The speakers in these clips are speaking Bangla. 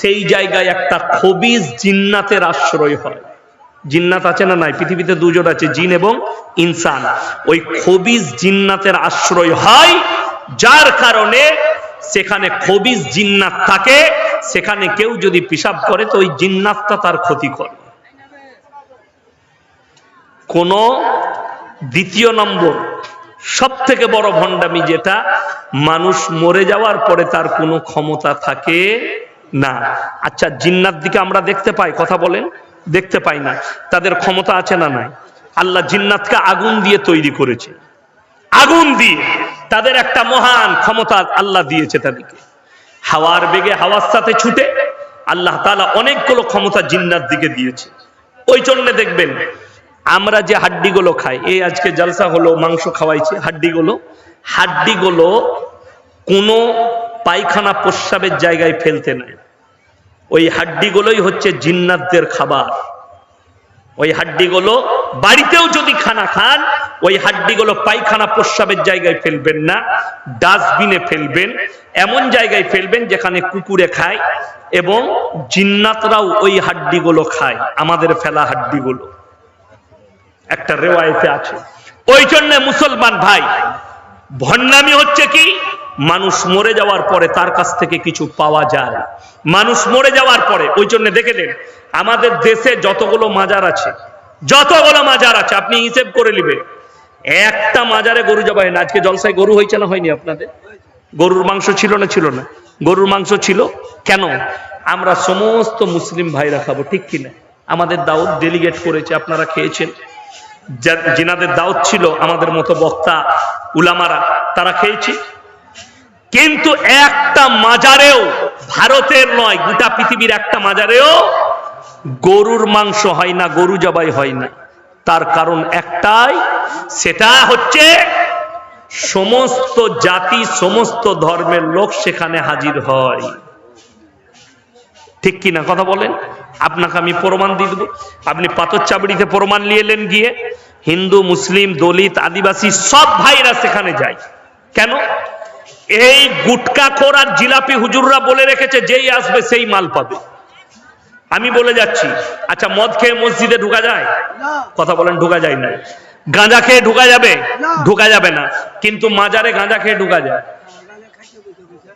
সেই জায়গায় একটা খবিজ জিন্নাতের আশ্রয় হয়। জিন্নাত আছে না নাই? পৃথিবীতে দুজন আছে, জিন এবং ইনসান। ওই খবিজ জিন্নাতের আশ্রয় হয় যার কারণে সেখানে খবিজ জিন্নাত থাকে। সেখানে কেউ যদি পিসাব করে তো ওই জিন্নাতটা তার ক্ষতি করে কোন দ্বিতীয় নম্বর সব থেকে বড় ভণ্ডামি যেটা, মানুষ মরে যাওয়ার পরে তার কোনো ক্ষমতা থাকে না। আচ্ছা জিন্নাত দিকে আমরা দেখতে পাই, কথা বলেন, দেখতে পাই না। তাদের ক্ষমতা আছে না নাই? আল্লাহ জিন্নাতকে আগুন দিয়ে তৈরি করেছে। আগুন দিয়ে। তাদের একটা মহান ক্ষমতা আল্লাহ দিয়েছে তাদেরকে। হাওয়ার বেগে হাওয়ার সাথে ছুটে আল্লাহ তালা অনেকগুলো ক্ষমতা জিন্নার দিকে দিয়েছে। ওই জন্য দেখবেন, আমরা যে হাড্ডিগুলো খাই, এই আজকে জলসা হলো, মাংস খাওয়াইছে হাড্ডিগুলো। হাড্ডিগুলো কোনো পায়খানা প্রস্রাবের জায়গায় ফেলতে নেয় ওই হাড্ডিগুলোই হচ্ছে জিন্নাতদের খাবার। ওই হাড্ডিগুলো বাড়িতেও যদি খানা খান, ওই হাড্ডিগুলো পায়খানা প্রস্রাবের জায়গায় ফেলবেন না, ডাস্টবিনে ফেলবেন, এমন জায়গায় ফেলবেন যেখানে কুকুরে খায় এবং জিন্নাতরাও ওই হাড্ডিগুলো খায়, আমাদের ফেলা হাড্ডিগুলো। একটা রেওয়ায়তে আছে। ওই জন্য মুসলমান ভাই, ভণ্ডামি হচ্ছে কি? মানুষ মরে যাওয়ার পরে তার কাছ থেকে কিছু পাওয়া যায়। মানুষ মরে যাওয়ার পরে, ওই জন্য দেখে দেন আমাদের দেশে যতগুলো মাজার আছে, যতগুলো মাজার আছে, আপনি হিসেব করে নেবেন, একটা মাজারে গরু জবাই না। আজকে জলসায় গরু হয়েছে না হয়নি আপনাদের? গরুর মাংস ছিল না ছিল না? গরুর মাংস ছিল? কেন? আমরা সমস্ত মুসলিম ভাইরা খাব, ঠিক কিনা? আমাদের দাউদ ডেলিগেট করেছে, আপনারা খেয়েছেন? যা- জিনাদের দাউদ ছিল আমাদের মতো বক্তা, উলামারা, তারা খেয়েছে? কিন্তু একটা মাজারেও, ভারতের নয়, গোটা পৃথিবীর একটা মাজারেও গরুর মাংস হয় না, গরু জবাই হয় না। তার কারণ একটাই, সেটা হচ্ছে সমস্ত জাতি, সমস্ত ধর্মের লোক সেখানে হাজির হয়। ঠিক কি না কথা বলেন? আপনাকে আমি প্রমাণ দিয়ে দেবো। আপনি পাথর চাবড়িতে প্রমাণ নিয়ে এলেন গিয়ে, হিন্দু, মুসলিম, দলিত, আদিবাসী সব ভাইরা সেখানে যায়। কেন? এই গুটকা খোর আর জিলাপি হুজুররা বলে রেখেছে যেই আসবে সেই মাল পাবে। আমি বলে যাচ্ছি আচ্ছা মদ খেয়ে মসজিদে ঢুকা যায়? কথা বলেন ঢুকা যায় না। গাঁজা খেয়ে ঢুকা যাবে? ঢুকা যাবে না। কিন্তু মাজারে গাঁজা খেয়ে ঢুকা যায়।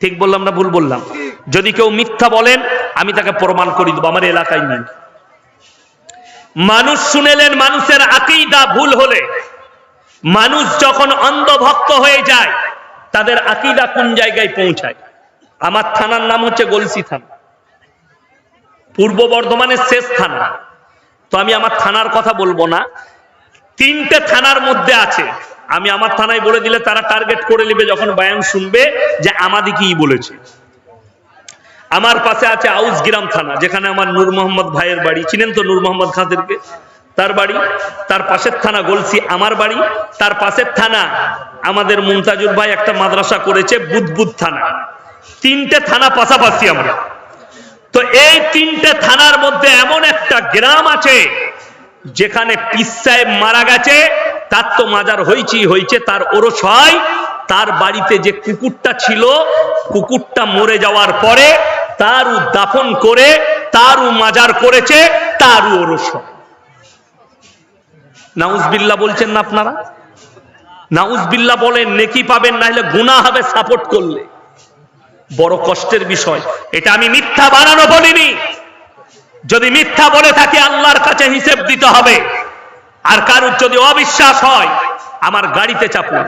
ঠিক বললাম না ভুল বললাম? যদি কেউ মিথ্যা বলেন আমি তাকে প্রমাণ করে দেবো আমার এলাকায় নেই। মানুষ শুনেলেন মানুষের আকিদা ভুল হলে। মানুষ যখন অন্ধভক্ত হয়ে যায় তাদের আকিদা কোন জায়গায় পৌঁছায়? আমার থানার নাম হচ্ছে গলসি থানা। পূর্ব বর্ধমানের শেষ থানা। তো আমি আমার থানার কথা বলব না। তিনটে থানার মধ্যে আছে। আমি আমার থানায় বলে দিলে তারা টার্গেট করে নেবে যখন বয়ান শুনবে যে আমাদি কি বলেছে। আমার পাশে আছে আউস গ্রাম থানা, যেখানে আমার নূর মোহাম্মদ ভাইয়ের বাড়ি। চিনেন তো নূর মোহাম্মদ খাদেরকে? তার বাড়ি, তার পাশের থানা গলসি আমার বাড়ি, তার পাশের থানা আমাদের মুমতাজুর ভাই একটা মাদ্রাসা করেছে বুদবুদ থানা। তিনটে থানা পাশাপাশি আমরা। তো এই তিনটে থানার মধ্যে এমন একটা গ্রাম আছে, যেখানে পিস সাহেব মারা গেছে, তার তো মাজার হয়েছি হয়েছে তার ওরস হয়, তার বাড়িতে যে কুকুরটা ছিল, কুকুরটা মরে যাওয়ার পরে তারও দাফন করে, তারও মাজার করেছে, তারও ওরস হয়। নাউজবিল্লা বলছেন না আপনারা? নাউজবিল্লা বলেন, নেকি পাবেন না হলে গুণা হবে সাপোর্ট করলে। বড় কষ্টের বিষয়। এটা আমি মিথ্যা বানানো বলিনি। যদি মিথ্যা বলে থাকি, আল্লাহর কাছে হিসেব দিতে হবে। আর কারোর যদি অবিশ্বাস হয়, আমার গাড়িতে চাপুন,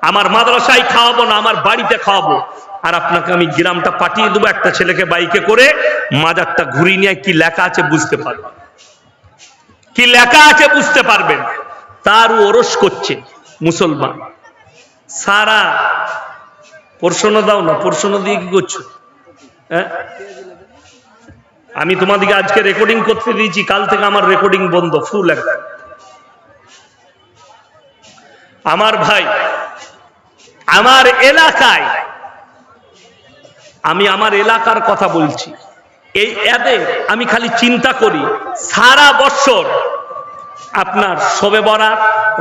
আমার মাদ্রাসায় খাওয়াবো না, আমার বাড়িতে খাওয়াবো। আর আপনাকে আমি গ্রামটা পাঠিয়ে দেবো একটা ছেলেকে বাইকে করে, মাজারটা ঘুরিয়ে নিয়ে কি লেখা আছে বুঝতে পারবেন। কি লেখা আছে বুঝতে পারবেন। তার ওরস করছে মুসলমান। সারা প্রশ্ন দাও না, প্রশ্ন দিয়ে কি করছ? হ্যাঁ? আমি তোমাদেরকে আজকে রেকর্ডিং করতে দিয়েছি, কাল থেকে আমার রেকর্ডিং বন্ধ ফুল একদম। আমার ভাই, আমার এলাকায়, আমি আমার এলাকার কথা বলছি। এই এদের আমি খালি চিন্তা করি, সারা বছর আপনার শোবে বরাত,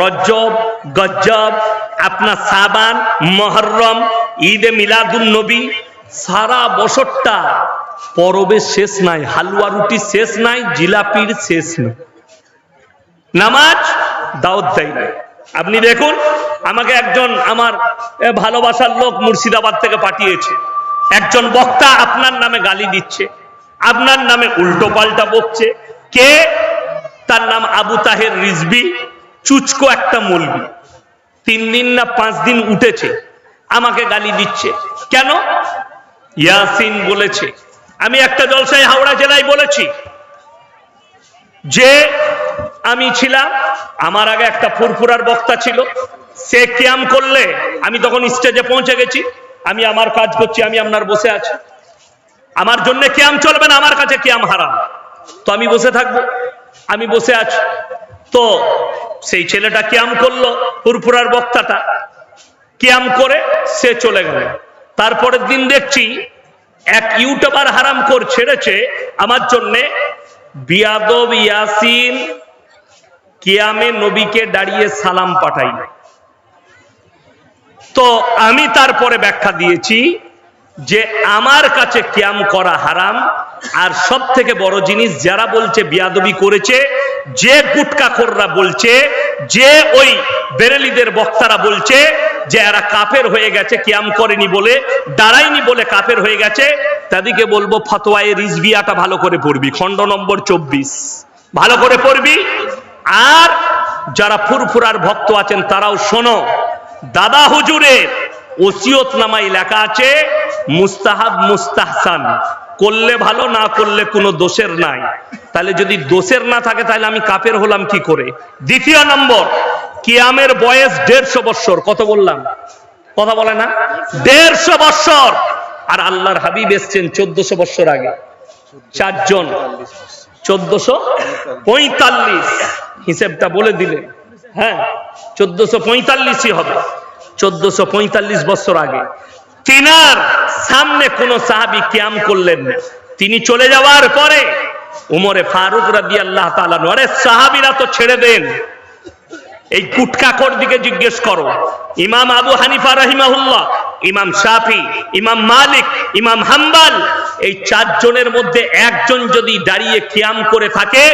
রজ্জব, গজ্জব, আপনার সাবান, মহরম, ঈদে মিলাদুল নবী, সারা বছরটা পরবের শেষ নাই, হালুয়া রুটি শেষ নাই, জিলাপির শেষ নাই। নামাজ দাওয়াত দেয় না আপনি দেখুন, আমাকে একজন আমার ভালোবাসার লোক মুর্শিদাবাদ থেকে পাঠিয়েছে। একজন বক্তা আপনার নামে গালি দিচ্ছে। আপনার নামে উল্টো পাল্টা বকছে। কে? তার নাম আবু তাহের রিজবি, চুচকো একটা মলবি। তিন দিন না পাঁচ দিন উঠেছে, আমাকে গালি দিচ্ছে। কেন? ইয়াসিন বলেছে। আমি একটা জলসায় হাওড়া জেলায় বলেছি, যে আমি ছিলাম, আমার আগে একটা ফুরফুরার বক্তা ছিল, সে ক্যাম করলে আমি তখন স্টেজে পৌঁছে গেছি, আমি আমার কাজ করছি, আমি আপনার বসে আছি। আমার জন্য ক্যাম চলবে না, আমার কাছে ক্যাম হারাম। তো আমি বসে থাকব, আমি বসে আছি। তো সেই ছেলেটা ক্যাম করল, ফুরফুরার বক্তাটা। ক্যাম করে সে চলে গেল। তারপরের দিন দেখছি এক ইউটিউবার হারাম কর ছেড়েছে, আমার জন্যে বিয়াদব ইয়াসিন কিয়ামে নবীকে দাঁড়িয়ে সালাম পাঠাই তো আমি তারপরে ব্যাখ্যা দিয়েছি যে আমার কাছে ক্যাম করা হারাম, আর সব থেকে বড় জিনিস যারা বলছে বিয়াদবি করেছে, যে গুটকা খোররা বলছে, যে ওই বেরেলিদের বক্তারা বলছে যে এরা কাফের হয়ে গেছে, ক্যাম করেনি বলে, দাঁড়ায়নি বলে কাফের হয়ে গেছে, তাদেরকে বলব ফতোয়ায় রিজবিয়াটা ভালো করে পড়বি, খণ্ড নম্বর চব্বিশ। ভালো করে পড়বি। আর যারা ফুরফুরার ভক্ত আছেন তারাও শোনো, দাদা হুজুরের ওসিয়ত নামাই লেখা আছে, মুস্তাহাব মুস্তাহসান। করলে ভালো, না করলে কোনো দোষের নাই। তাহলে যদি দোষের না থাকে, তাহলে আমি কাপের হলাম কি করে? দ্বিতীয় নম্বর, কিয়ামের বয়স দেড়শো বৎসর। কত বললাম? কথা বলে না? দেড়শো বৎসর। আর আল্লাহর হাবিব এসছেন চোদ্দশো বৎসর আগে। চারজন। চোদ্দশো পঁয়তাল্লিশ। হিসেবটা বলে দিলেন। হ্যাঁ চোদ্দশো পঁয়তাল্লিশই হবে। চোদ্দশো পঁয়তাল্লিশ বছর আগে। তিনার সামনে কোন সাহাবি ক্যাম করলেন না। তিনি চলে যাওয়ার পরে উমরে ফারুক রাদি আল্লাহ আরে সাহাবিরা তো ছেড়ে দেন। এই কুটকাকর দিকে জিজ্ঞেস করো। ইমাম আবু হানিফা রহিমাহুল্লাহ, ইমাম শাফি, ইমাম মালিক, ইমাম হাম্বাল, এই চারজনের মধ্যে একজন যদি দাঁড়িয়ে কিয়াম করে থাকে,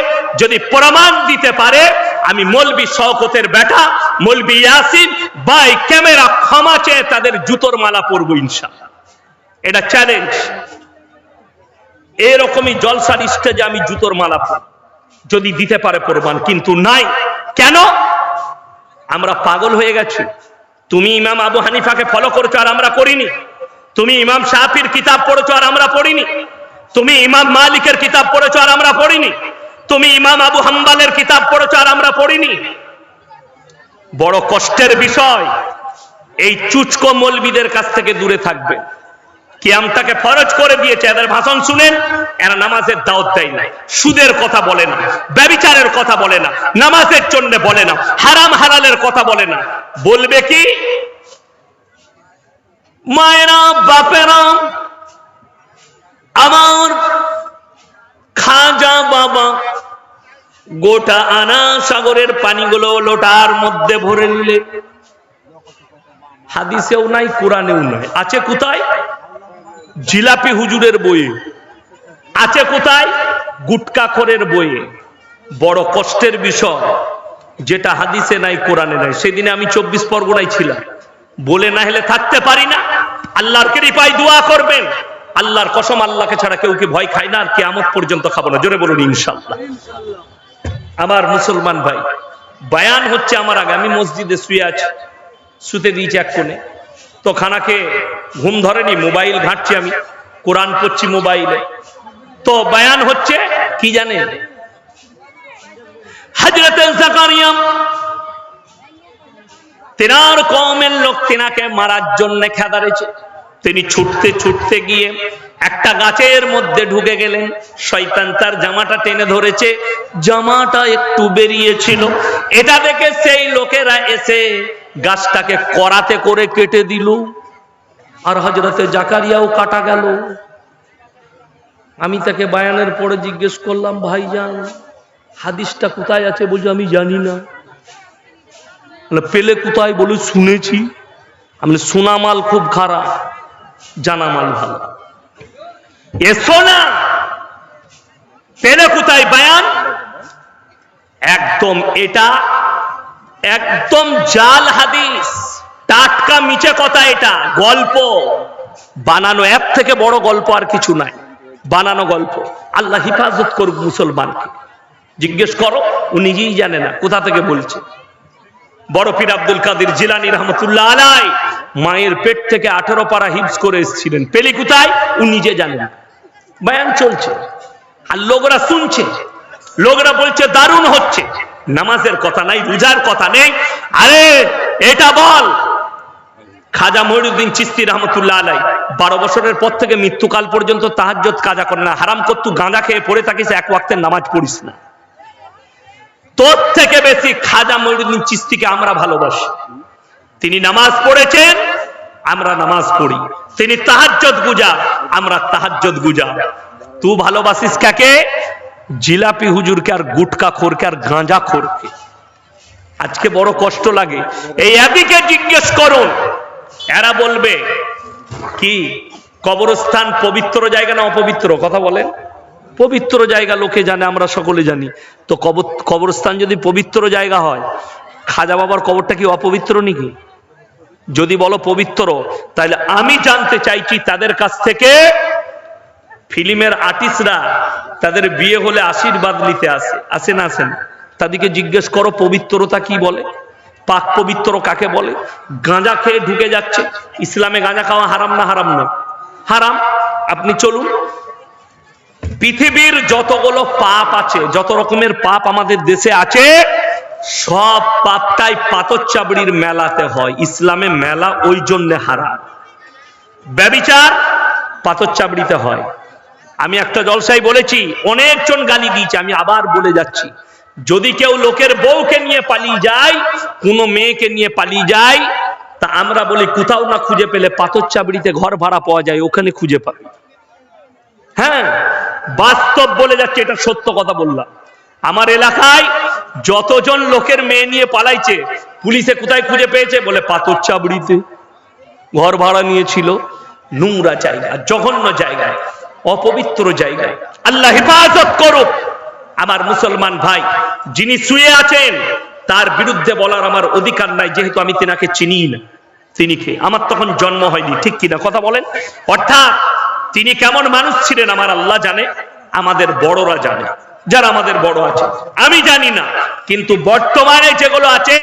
যদি প্রমাণ দিতে পারে, আমি মলবি শওকতের বেটা, মলবি ইয়াসিন, বাই ক্যামেরা ক্ষমা চেয়ে তাদের জুতোর মালা পরবো ইনশাআল্লাহ। এটা চ্যালেঞ্জ এরকমই জলসার স্টেজে আমি জুতোর মালা পরব। যদি দিতে পারে প্রমাণ, কিন্তু নাই। কেন? আমরা পাগল হয়ে গেছি। তুমি ইমাম আবু হানিফাকে ফলো করছ আর আমরা করিনি তুমি ইমাম শাহির কিতাব পড়েছো আর আমরা পড়িনি। তুমি ইমাম মালিকের কিতাব পড়েছো আর আমরা পড়িনি। তুমি ইমাম আবু হাম্বালের কিতাব পড়েছো আর আমরা পড়িনি। বড় কষ্টের বিষয়, এই চুচকো মলবিদের কাছ থেকে দূরে থাকবে। কিয়ামটাকে ফরজ করে দিয়েছে, এদের ভাষণ শুনেন, এরা নামাজের দাওয়াত দেয় না সুদের কথা বলে না, ব্যবিচারের কথা বলে না, নামাজের জন্য বলে না, হারাম হালালের কথা বলে না। বলবে কি? মায়েরা, বাপেরা, আমার খাজা বাবা, গোটা আনা সাগরের পানিগুলো লোটার মধ্যে ভরে নিলে। হাদিসেও নাই, কোরআনেও নাই। আছে কোথায়? জিলাপি হুজুরের বইয়ে আছে কোথায়? গুটকাখরের বইয়ে বড় কষ্টের বিষয়, যেটা হাদিসে নাই, কোরআনে নাই। সেদিনে আমি চব্বিশ পরগনায় ছিলাম। বলে না হলে থাকতে পারি না। আল্লাহর কৃপায় দোয়া করবেন। আল্লাহর কসম আল্লাহকে ছাড়া কেউ কি ভয় খায় না? আর কেয়ামত পর্যন্ত খাব না। জোরে বলুন ইনশাল্লাহ আমার মুসলমান ভাই, বায়ান হচ্ছে আমার আগে। আমি মসজিদে শুয়ে আছি। শুতে দিয়েছি এক কোণে। তো খানাকে ঘুম ধরেনি, মোবাইল ঘাঁটছি আমি, কোরআন পড়ছি মোবাইলে। তো বায়ান হচ্ছে, কি জাকারিয়াম তেনার কমের লোক তেনাকে মারার জন্য খেদারেছে তিনি ছুটতে ছুটতে গিয়ে একটা গাছের মধ্যে ঢুকে গেলেন। শয়তান তার জামাটা টেনে ধরেছে, জামাটা একটু বেরিয়েছিল। এটা দেখে সেই লোকেরা এসে গাছটাকে করাতে করে কেটে দিল। আর হজরতে জাকারিয়াও কাটা গেল। আমি তাকে বায়ানের পরে জিজ্ঞেস করলাম, ভাইজান, হাদিসটা কোথায় আছে বলছে, আমি জানি না। পেলে কোথায়? বলে, শুনেছি। আমি শোনা মাল খুব খারাপ, জানা মাল ভালো। এসো না পেলে কোথায় বায়ান? একদম এটা একদম জাল হাদিস। টাটকা মিছে কথা এটা, গল্প। বানানো, এক থেকে বড় গল্প আর কিছু নাই। বানানো গল্প। আল্লাহ হিফাজত করুক মুসলমানকে। জিজ্ঞেস করো, ও নিজেই জানে না, কোথা থেকে বলছে? বড় পীর আব্দুল কাদের জিলানি রহমতুল্লাহ আলাই মায়ের পেট থেকে আঠারো পারা হিপস করে এসেছিলেন। পেলি কোথায়? ও নিজে জানেন না। বয়ান চলছে। আর লোকরা শুনছে। লোকরা বলছে, দারুণ হচ্ছে। নামাজের কথা নাই, রোজার কথা নেই। আরে, এটা বল। খাজা মহিউদ্দিন চিস্তি রহমতুল্লাহ আলাই বারো বছরের পর থেকে মৃত্যুকাল পর্যন্ত তাহাজ্জত কাজা করে না। হারাম করতু গাঁজা খেয়ে পড়ে থাকিস, এক ওয়াক্তের নামাজ পড়িস না। তোর থেকে বেশি খাজা মহিউদ্দিন চিস্তিকে আমরা ভালোবাসি। তিনি নামাজ পড়েছেন, আমরা নামাজ পড়ি। তিনি তাহাজ্জত গুজা, আমরা তাহাজ্জত গুজা। তুই ভালোবাসিস কাকে? জিলাপি হুজুরকে আর গুটকা খোরকে আর গাঁজা খোরকে। আজকে বড় কষ্ট লাগে। এই একদিকে জিজ্ঞেস করুন। এরা বলবে, কি? কবরস্থান পবিত্র জায়গা না অপবিত্র? কথা বলেন। পবিত্র জায়গা লোকে জানে, আমরা সকলে জানি। তো কবর, কবরস্থান যদি পবিত্র জায়গা হয়, খাজা বাবার কবরটা কি অপবিত্র নাকি? যদি বলো পবিত্র, তাহলে আমি জানতে চাইছি তাদের কাছ থেকে ফিল্মের আর্টিস্টরা তাদের বিয়ে হলে আশীর্বাদ নিতে আসে আসে না আসেন তাদেরকে জিজ্ঞেস করো, পবিত্রতা কি বলে? পাক পবিত্র কাকে বলে? গাঁজা খেয়ে ঢুকে যাচ্ছে। ইসলামে গাঁজা খাওয়া হারাম না হারাম না? হারাম। আপনি চলুন। পৃথিবীর যতগুলো পাপ আছে, যত রকমের পাপ আমাদের দেশে আছে, সব পাপটাই পাথর চাবড়ির মেলাতে হয়। ইসলামে মেলা ওই জন্য হারাম। ব্যবিচার পাথর চাবড়িতে হয়। আমি একটা জলসাই বলেছি, অনেকজন গালি দিয়েছে, আমি আবার বলে যাচ্ছি। যদি কেউ লোকের বউকে নিয়ে পালিয়ে যায়, কোনো মেয়েকে নিয়ে পালিয়ে যায়, তা আমরা বলি, কোথাও না খুঁজে পেলে পাথর চাবড়িতে ঘর ভাড়া পাওয়া যায়, ওখানে খুঁজে পাবে। হ্যাঁ বাস্তব বলে যাচ্ছে, এটা সত্য কথা বললাম। আমার এলাকায় যতজন লোকের মেয়ে নিয়ে পালাইছে, পুলিশে কোথায় খুঁজে পেয়েছে? বলে পাথর চাবড়িতে ঘর ভাড়া নিয়েছিল, নোংরা জায়গা, জঘন্য জায়গায়। অপবিত্র জায়গায়। আল্লাহ হেফাজত করুক। আমার মুসলমান ভাই, যিনি শুয়ে আছেন, তার বিরুদ্ধে বলার আমার অধিকার নাই, যেহেতু আমি তেনাকে চিনি না। তিনি কে? আমার তখন জন্ম হয়নি, ঠিক কিনা কথা বলেন। অর্থাৎ তিনি কেমন মানুষ ছিলেন আমার আল্লাহ জানে, আমাদের বড়রা জানে, যারা আমাদের বড় আছে। আমি জানি না, কিন্তু বর্তমানে যেগুলো আছে